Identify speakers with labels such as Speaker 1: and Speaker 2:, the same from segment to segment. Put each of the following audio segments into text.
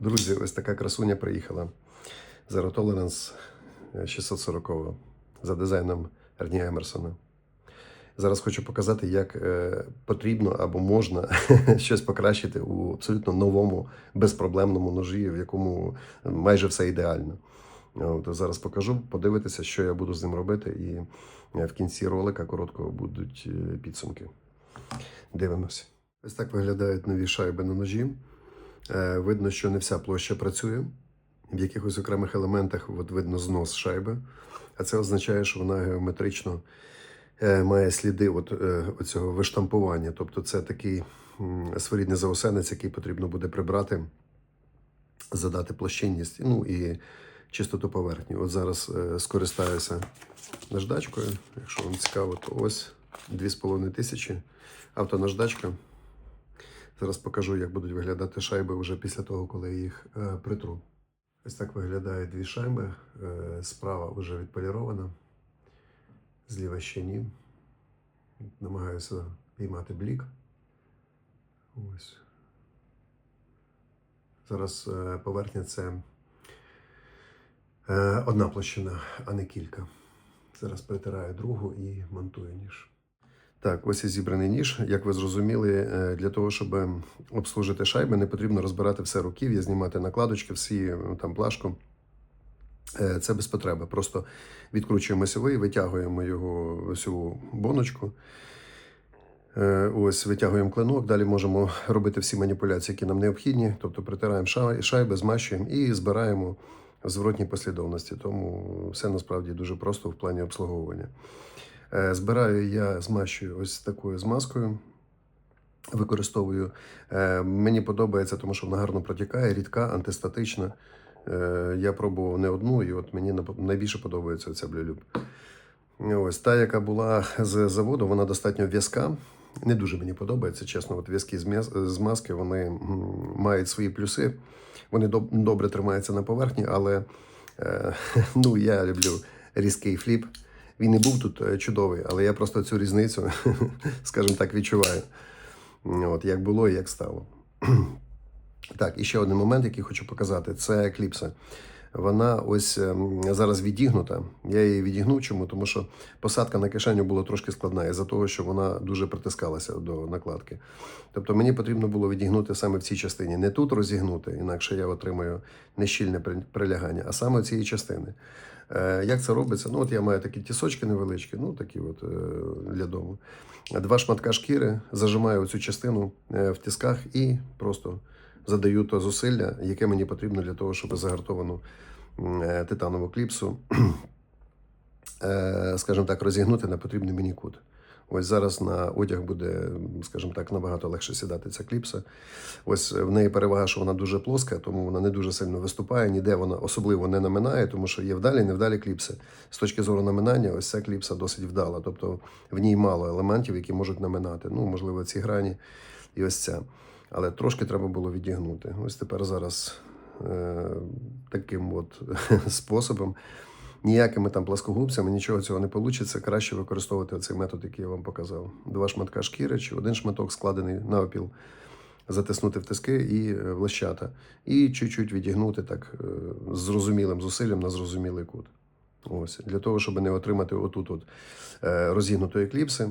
Speaker 1: Друзі, ось така красуня приїхала. Zero Tolerance 640 за дизайном Ерні Емерсона. Зараз хочу показати, як е, потрібно або можна щось покращити у абсолютно новому безпроблемному ножі, в якому майже все ідеально. От, зараз покажу, подивитися, що я буду з ним робити, і е, в кінці ролика короткого будуть е, підсумки. Дивимося. Ось так виглядають нові шайби на ножі. Е, Видно, що не вся площа працює. В якихось окремих елементах от видно знос шайби, а це означає, що вона геометрично е, має сліди от, е, оцього виштампування. Тобто це такий м, своєрідний заосенець, який потрібно буде прибрати, задати площинність, ну і чистоту поверхні. От зараз скористаюся наждачкою. Якщо вам цікаво, то ось 2,5 тисячі автонаждачка. Зараз покажу, як будуть виглядати шайби вже після того, коли я їх е, притру. Ось так виглядають дві шайби. Е, справа вже відполірована, зліва ще ні. Намагаюся піймати блік. Ось. Зараз е, поверхня це одна площина, а не кілька. Зараз притираю другу і монтую ніж. Так, ось і зібраний ніж. Як ви зрозуміли, е, для того, щоб обслужити шайби, не потрібно розбирати все руків'я, знімати накладочки, всі ну, там плашку. Е, Це без потреби. Просто відкручуємо сівий, витягуємо його всю боночку. Е, Ось витягуємо клинок, далі можемо робити всі маніпуляції, які нам необхідні. Тобто притираємо шайби, змащуємо і збираємо в зворотній послідовності. Тому все насправді дуже просто в плані обслуговування. Е, Збираю я змащую ось такою змазкою. Використовую. Е, Мені подобається, тому що вона гарно протікає, рідка, антистатична. Е, Я пробував не одну, і от мені найбільше подобається ця блюлюб. Ось та, яка була з заводу, вона достатньо в'язка. Не дуже мені подобається, чесно. От в'язкі змазки вони мають свої плюси. Вони добре тримаються на поверхні, але ну, я люблю різкий фліп. Він і був тут е, чудовий, але я просто цю різницю, скажімо так, відчуваю. От, як було і як стало. Так, і ще один момент, який хочу показати, це кліпса. Вона ось ем, зараз відігнута. Я її відігнув. Чому? Тому що посадка на кишеню була трошки складна, із-за того, що вона дуже притискалася до накладки. Тобто мені потрібно було відігнути саме в цій частині. Не тут розігнути, інакше я отримаю нещільне прилягання, а саме цієї частини. Е, Як це робиться? Ну, от я маю такі тісочки невеличкі, ну такі от е, для дому. Два шматка шкіри, зажимаю цю частину е, в тисках і просто задаю то зусилля, яке мені потрібно для того, щоб загартовану е, титанову кліпсу, е, скажімо так, розігнути на потрібний мені кут. Ось зараз на одяг буде, скажімо так, набагато легше сідати ця кліпса. Ось в неї перевага, що вона дуже плоска, тому вона не дуже сильно виступає, ніде вона особливо не наминає, тому що є вдалі, невдалі кліпси. З точки зору наминання, ось ця кліпса досить вдала. Тобто в ній мало елементів, які можуть наминати. Ну, можливо, ці грані і ось ця. Але трошки треба було відігнути. Ось тепер зараз е, таким от способом. Ніякими там пласкогубцями нічого цього не вийде. Краще використовувати цей метод, який я вам показав. Два шматка шкіри чи один шматок складений навпіл, затиснути в тиски і е, в лещата. І чуть-чуть відігнути так е, з зрозумілим зусиллям на зрозумілий кут. Ось. Для того, щоб не отримати отут от е, розігнутої кліпси.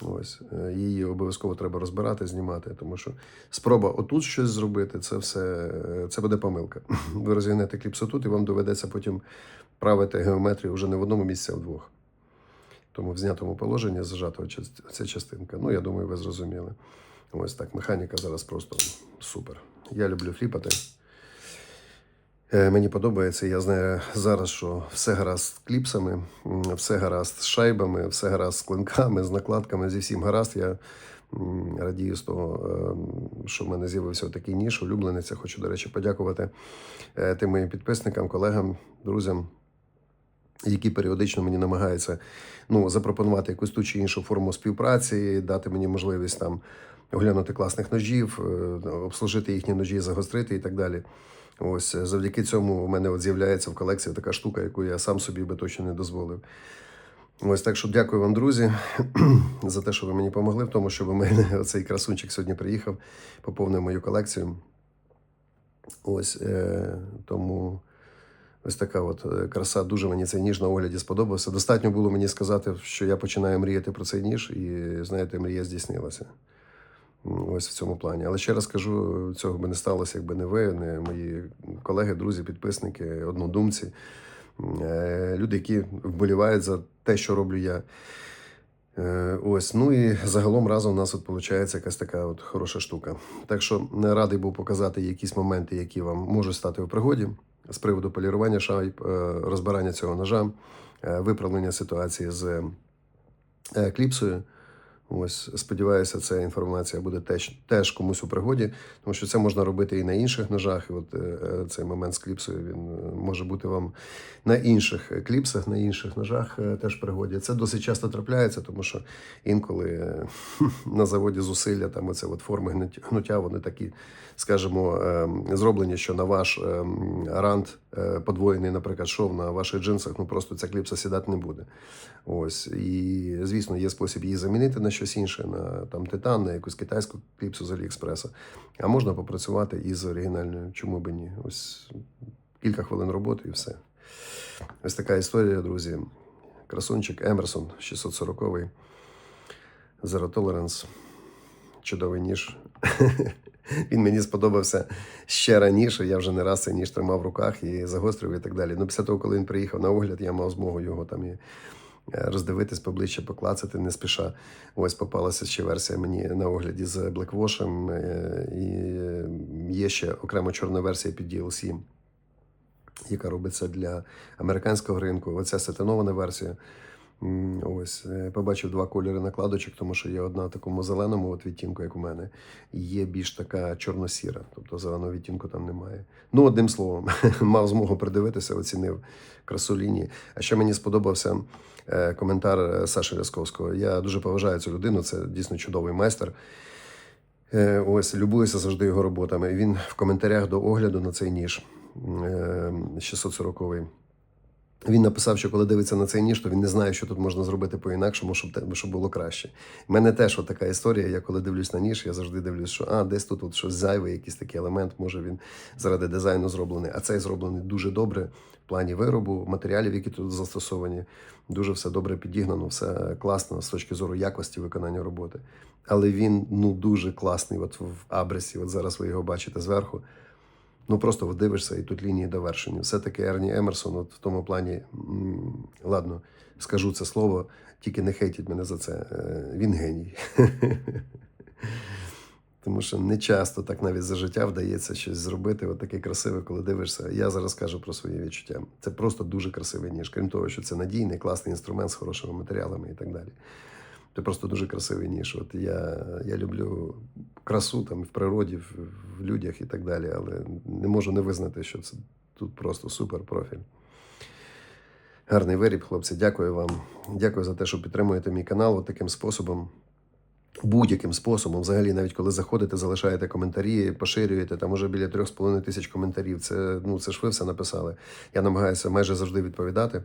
Speaker 1: Ось е, її обов'язково треба розбирати, знімати, тому що спроба отут щось зробити, це все е, це буде помилка. Ви розігнете кліпсу тут, і вам доведеться потім правити геометрію вже не в одному місці, а в двох. Тому в знятому положенні зажата ця частинка. Ну, я думаю, ви зрозуміли. Ось так. Механіка зараз просто супер. Я люблю фліпати. Е, Мені подобається. Я знаю зараз, що все гаразд з кліпсами, все гаразд з шайбами, все гаразд з клинками, з накладками, зі всім гаразд. Я радію з того, е, що в мене з'явився такий ніж, улюбленець. Я Хочу, до речі, подякувати е, тим моїм підписникам, колегам, друзям, які періодично мені намагаються ну, запропонувати якусь ту чи іншу форму співпраці, дати мені можливість там оглянути класних ножів, обслужити їхні ножі, загострити і так далі. Ось е, завдяки цьому у мене от з'являється в колекції така штука, яку я сам собі би точно не дозволив. Ось так що дякую вам, друзі, за те, що ви мені допомогли в тому, щоб у мене цей красунчик сьогодні приїхав, поповнив мою колекцію. Ось е, тому ось така от е, краса. Дуже мені цей ніж на огляді сподобався. Достатньо було мені сказати, що я починаю мріяти про цей ніж, і знаєте, мрія здійснилася. Ось в цьому плані. Але ще раз кажу, цього би не сталося, якби не ви, не мої колеги, друзі, підписники, однодумці, е, люди, які вболівають за те, що роблю я. Е, Ось, ну і загалом разом у нас от виходить якась така от хороша штука. Так що не радий був показати якісь моменти, які вам можуть стати в пригоді з приводу полірування шайб, е, розбирання цього ножа, е, виправлення ситуації з е, кліпсою. Ось сподіваюся, ця інформація буде теж, теж комусь у пригоді, тому що це можна робити і на інших ножах. І от е, е, цей момент з кліпсою він е, може бути вам на інших кліпсах, на інших ножах теж пригоді. Це досить часто трапляється, тому що інколи на заводі зусилля там оце от форми гнуття, вони такі, скажімо, е, зроблені, що на ваш е, рант подвоєний, наприклад, шов на ваших джинсах, ну просто ця кліпса сідати не буде. Ось і звісно, є спосіб її замінити на щось інше, на там титан, на якусь китайську кліпсу з Аліекспреса. А можна попрацювати із оригінальною. Чому би ні? Ось кілька хвилин роботи і все. Ось така історія, друзі. Красунчик Емерсон 640 Zero Tolerance. Чудовий ніж. Він мені сподобався ще раніше. Я вже не раз цей ніж тримав в руках і загострив і так далі. Ну, після того, коли він приїхав на огляд, я мав змогу його там і роздивитись поближче, поклацати не спіша. Ось попалася ще версія мені на огляді з Blackwash, е, і е, є ще окрема чорна версія під DLC, яка робиться для американського ринку. Оця сатинована версія. Ось е, побачив два кольори накладочок, тому що є одна в такому зеленому от відтінку, як у мене, і є більш така чорно-сіра, тобто зеленого відтінку там немає. Ну, одним словом, мав змогу придивитися, оцінив красу лінії. А ще мені сподобався е, коментар е, Саші Лясковського. Я дуже поважаю цю людину, це дійсно чудовий майстер. Ось любуюся завжди його роботами. Він в коментарях до огляду на цей ніж е, 640-й. Він написав, що коли дивиться на цей ніж, то він не знає, що тут можна зробити по-інакшому, щоб, щоб було краще. У мене теж от така історія. Я коли дивлюсь на ніж, я завжди дивлюсь, що а, десь тут от щось зайве, якийсь такий елемент, може він заради дизайну зроблений. А цей зроблений дуже добре в плані виробу, матеріалів, які тут застосовані. Дуже все добре підігнано, все класно з точки зору якості виконання роботи. Але він ну дуже класний. От в абресі, от зараз ви його бачите зверху. Ну просто дивишся, і тут лінії довершені. Все-таки Ерні Емерсон, от в тому плані, ладно, скажу це слово, тільки не хейтіть мене за це. е, Він геній. Тому що не часто так навіть за життя вдається щось зробити, от таке красиве, коли дивишся. Я зараз кажу про свої відчуття. Це просто дуже красивий ніж. Крім того, що це надійний, класний інструмент з хорошими матеріалами і так далі. Це просто дуже красивий ніж. От я, я люблю красу там в природі, в, в людях і так далі, але не можу не визнати, що це тут просто супер профіль. Гарний виріб, хлопці. Дякую вам. Дякую за те, що підтримуєте мій канал от таким способом. Будь-яким способом, взагалі, навіть коли заходите, залишаєте коментарі, поширюєте, там уже біля 3,5 тисяч коментарів. Це, ну, це ж ви все написали. Я намагаюся майже завжди відповідати.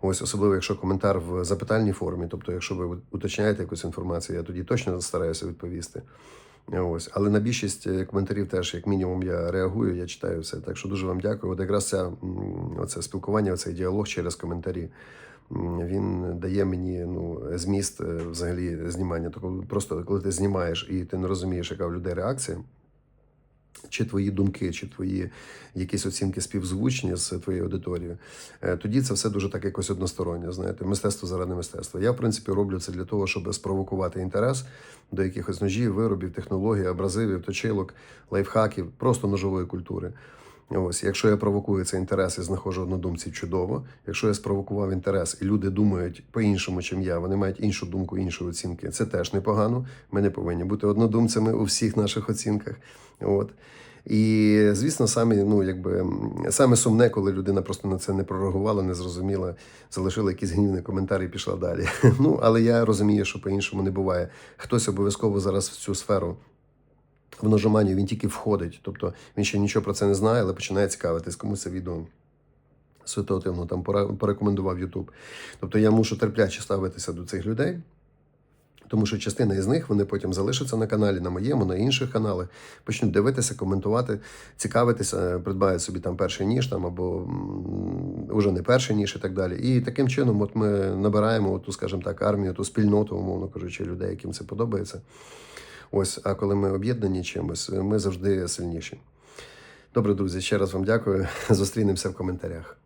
Speaker 1: Ось, особливо, якщо коментар в запитальній формі, тобто, якщо ви уточняєте якусь інформацію, я тоді точно стараюся відповісти. Ось, але на більшість е, коментарів теж, як мінімум, я реагую, я читаю все. Так що дуже вам дякую. От якраз ця, оце спілкування, оцей діалог через коментарі. Він дає мені ну, зміст е, взагалі знімання. Тобто просто коли ти знімаєш і ти не розумієш, яка в людей реакція, чи твої думки, чи твої якісь оцінки співзвучні з твоєю аудиторією, е, тоді це все дуже так якось одностороннє. Знаєте, мистецтво заради мистецтва. Я, в принципі, роблю це для того, щоб спровокувати інтерес до якихось ножів, виробів, технологій, абразивів, точилок, лайфхаків, просто ножової культури. Ось, якщо я провокую цей інтерес і знаходжу однодумців, чудово. Якщо я спровокував інтерес, і люди думають по-іншому, чим я, вони мають іншу думку, інші оцінки. Це теж непогано. Ми не повинні бути однодумцями у всіх наших оцінках. От. І звісно, самі, ну якби саме сумне, коли людина просто на це не прореагувала, не зрозуміла, залишила якийсь гнівний коментар і пішла далі. Ну але я розумію, що по-іншому не буває. Хтось обов'язково зараз в цю сферу в ножоманію він тільки входить. Тобто він ще нічого про це не знає, але починає цікавитись, кому це відео ситуативно там порекомендував Ютуб. Тобто я мушу терпляче ставитися до цих людей. Тому що частина із них вони потім залишаться на каналі, на моєму, на інших каналах, почнуть дивитися, коментувати, цікавитися, придбають собі там перший ніж там або м, уже не перший ніж і так далі. І таким чином, от ми набираємо ту, скажімо так, армію, ту спільноту, умовно кажучи, людей, яким це подобається. Ось, а коли ми об'єднані чимось, ми завжди сильніші. Добре, друзі, ще раз вам дякую. Зустрінемося в коментарях.